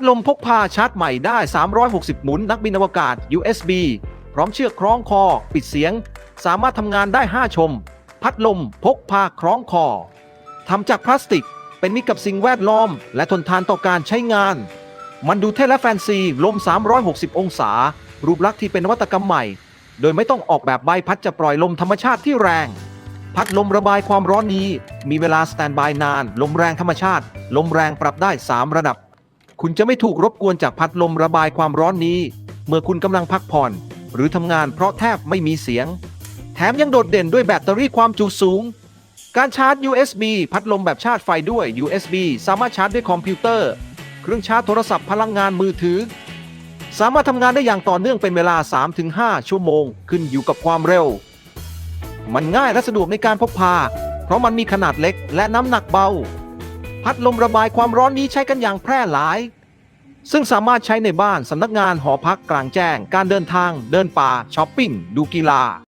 ดลมพกพาชาร์จใหม่ได้ 360 หมุนนักบินอวกาศ USB พร้อมเชือกคล้องคอ ปิดเสียง สามารถทำงานได้ 5 ชม พัดลมพกพาคล้องคอทำจากพลาสติก เป็นมิตรกับสิ่งแวดล้อม และทนทานต่อการใช้งาน มันดูเท่และแฟนซีลม 360 องศา รูปลักษณ์ที่เป็นนวัตกรรมใหม่ โดยไม่ต้องออกแบบใบพัดจะปล่อยลมธรรมชาติที่แรง พัดลมระบายความร้อนนี้ มีเวลาสแตนบายนาน ลมแรงธรรมชาติ ลมแรงปรับได้ 3 ระดับ คุณจะไม่ถูกรบกวนจากพัดลมระบายความร้อนนี้ เมื่อคุณกำลังพักผ่อน หรือทำงานเพราะแทบไม่มีเสียง แถมยังโดดเด่นด้วยแบตเตอรี่ความจุสูง การชาร์จ USB พัดลมแบบชาร์จไฟด้วย USB สามารถชาร์จด้วยคอมพิวเตอร์ เครื่องชาร์จโทรศัพท์พลังงานมือถือ สามารถทำงานได้อย่างต่อเนื่องเป็นเวลา 3-5 ชั่วโมง ขึ้นอยู่กับความเร็ว มันง่ายและสะดวกในการพกพา เพราะมันมีขนาดเล็กและน้ำหนักเบา พัดลมระบายความร้อนนี้ใช้กันอย่างแพร่หลาย ซึ่งสามารถใช้ในบ้านสำนักงานหอพักกลางแจ้ง การเดินทาง เดินป่าช้อปปิ้งดูกีฬา